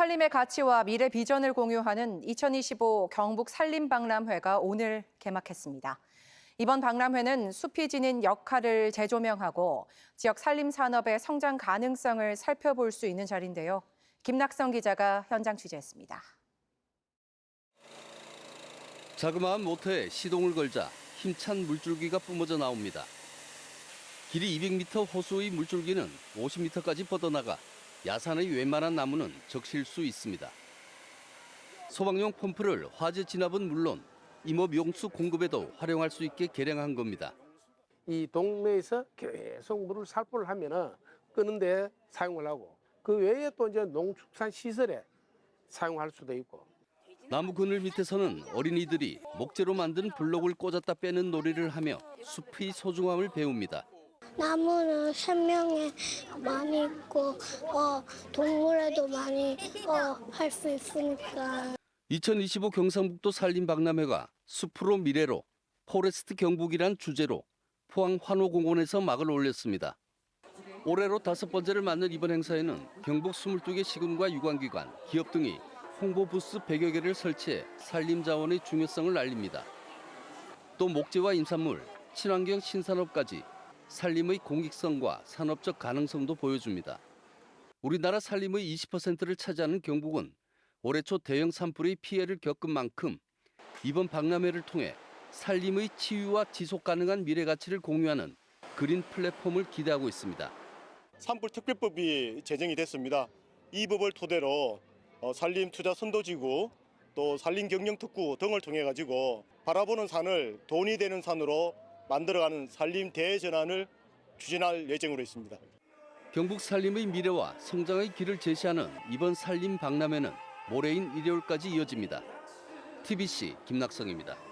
산림의 가치와 미래 비전을 공유하는 2025 경북 산림박람회가 오늘 개막했습니다. 이번 박람회는 숲이 지닌 역할을 재조명하고 지역 산림 산업의 성장 가능성을 살펴볼 수 있는 자리인데요. 김낙성 기자가 현장 취재했습니다. 자그마한 모터에 시동을 걸자 힘찬 물줄기가 뿜어져 나옵니다. 길이 200m 호수의 물줄기는 50m까지 뻗어나가 야산의 웬만한 나무는 적실 수 있습니다. 소방용 펌프를 화재 진압은 물론 임업 용수 공급에도 활용할 수 있게 개량한 겁니다. 이 동네에서 계속 물을 살포를 하면은 끄는데 사용을 하고 그 외에 또 이제 농축산 시설에 사용할 수도 있고 나무 그늘 밑에서는 어린이들이 목재로 만든 블록을 꽂았다 빼는 놀이를 하며 숲의 소중함을 배웁니다. 나무는 생명에 많이 있고 어, 동물에도 많이 어, 할 수 있으니까 2025 경상북도 산림박람회가 숲으로 미래로 포레스트 경북이란 주제로 포항 환호공원에서 막을 올렸습니다. 올해로 다섯 번째를 맞는 이번 행사에는 경북 22개 시군과 유관기관, 기업 등이 홍보 부스 100여 개를 설치해 산림 자원의 중요성을 알립니다. 또 목재와 임산물, 친환경 신산업까지 산림의 공익성과 산업적 가능성도 보여줍니다. 우리나라 산림의 20%를 차지하는 경북은 올해 초 대형 산불의 피해를 겪은 만큼 이번 박람회를 통해 산림의 치유와 지속 가능한 미래 가치를 공유하는 그린 플랫폼을 기대하고 있습니다. 산불 특별법이 제정이 됐습니다. 이 법을 토대로 어, 산림 투자 선도지구 또 산림 경영 특구 등을 통해 가지고 바라보는 산을 돈이 되는 산으로 만들어가는 산림 대전환을 추진할 예정으로 있습니다. 경북 산림의 미래와 성장의 길을 제시하는 이번 산림 박람회는 모레인 일요일까지 이어집니다. TBC 김낙성입니다.